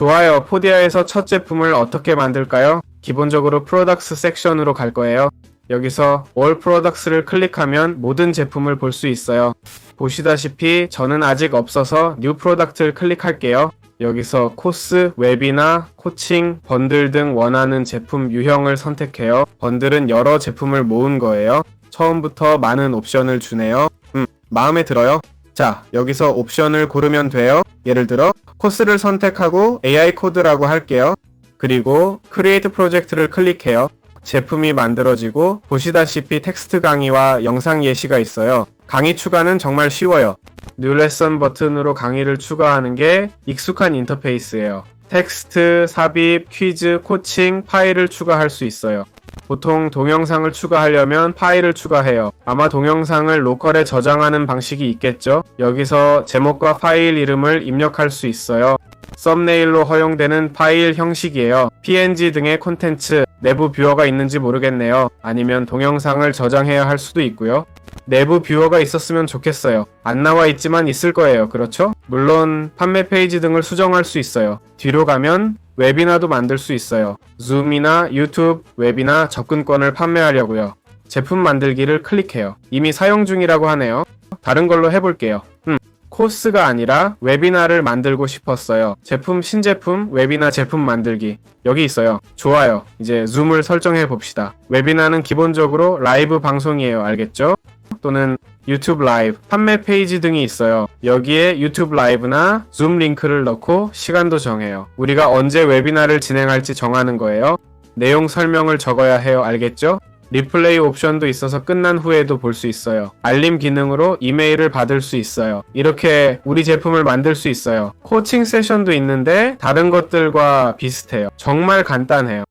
좋아요. 포디아에서 첫 제품을 어떻게 만들까요? 기본적으로 프로덕스 섹션으로 갈 거예요. 여기서 All Products를 클릭하면 모든 제품을 볼 수 있어요. 보시다시피 저는 아직 없어서 New Product를 클릭할게요. 여기서 코스, 웹이나 코칭, 번들 등 원하는 제품 유형을 선택해요. 번들은 여러 제품을 모은 거예요. 처음부터 많은 옵션을 주네요. 음, 마음에 들어요? 자, 여기서 옵션을 고르면 돼요. 예를 들어, 코스를 선택하고 AI 코드라고 할게요. 그리고 크리에이트 프로젝트를 클릭해요. 제품이 만들어지고 보시다시피 텍스트 강의와 영상 예시가 있어요. 강의 추가는 정말 쉬워요. 뉴 레슨 버튼으로 강의를 추가하는 게 익숙한 인터페이스예요. 텍스트, 삽입, 퀴즈, 코칭, 파일을 추가할 수 있어요. 보통 동영상을 추가하려면 파일을 추가해요. 아마 동영상을 로컬에 저장하는 방식이 있겠죠? 여기서 제목과 파일 이름을 입력할 수 있어요. 썸네일로 허용되는 파일 형식이에요. PNG 등의 콘텐츠, 내부 뷰어가 있는지 모르겠네요. 아니면 동영상을 저장해야 할 수도 있고요. 내부 뷰어가 있었으면 좋겠어요. 안 나와 있지만 있을 거예요. 그렇죠? 물론 판매 페이지 등을 수정할 수 있어요. 뒤로 가면 웨비나도 만들 수 있어요. 줌이나 유튜브, 웹이나 접근권을 판매하려고요. 제품 만들기를 클릭해요. 이미 사용 중이라고 하네요. 다른 걸로 해볼게요. 음, 코스가 아니라 웨비나를 만들고 싶었어요. 제품, 신제품, 웨비나 제품 만들기. 여기 있어요. 좋아요. 이제 줌을 설정해 봅시다. 웨비나는 기본적으로 라이브 방송이에요. 알겠죠? 또는 유튜브 라이브, 판매 페이지 등이 있어요. 여기에 유튜브 라이브나 줌 링크를 넣고 시간도 정해요. 우리가 언제 웨비나를 진행할지 정하는 거예요. 내용 설명을 적어야 해요. 알겠죠? 리플레이 옵션도 있어서 끝난 후에도 볼 수 있어요. 알림 기능으로 이메일을 받을 수 있어요. 이렇게 우리 제품을 만들 수 있어요. 코칭 세션도 있는데 다른 것들과 비슷해요. 정말 간단해요.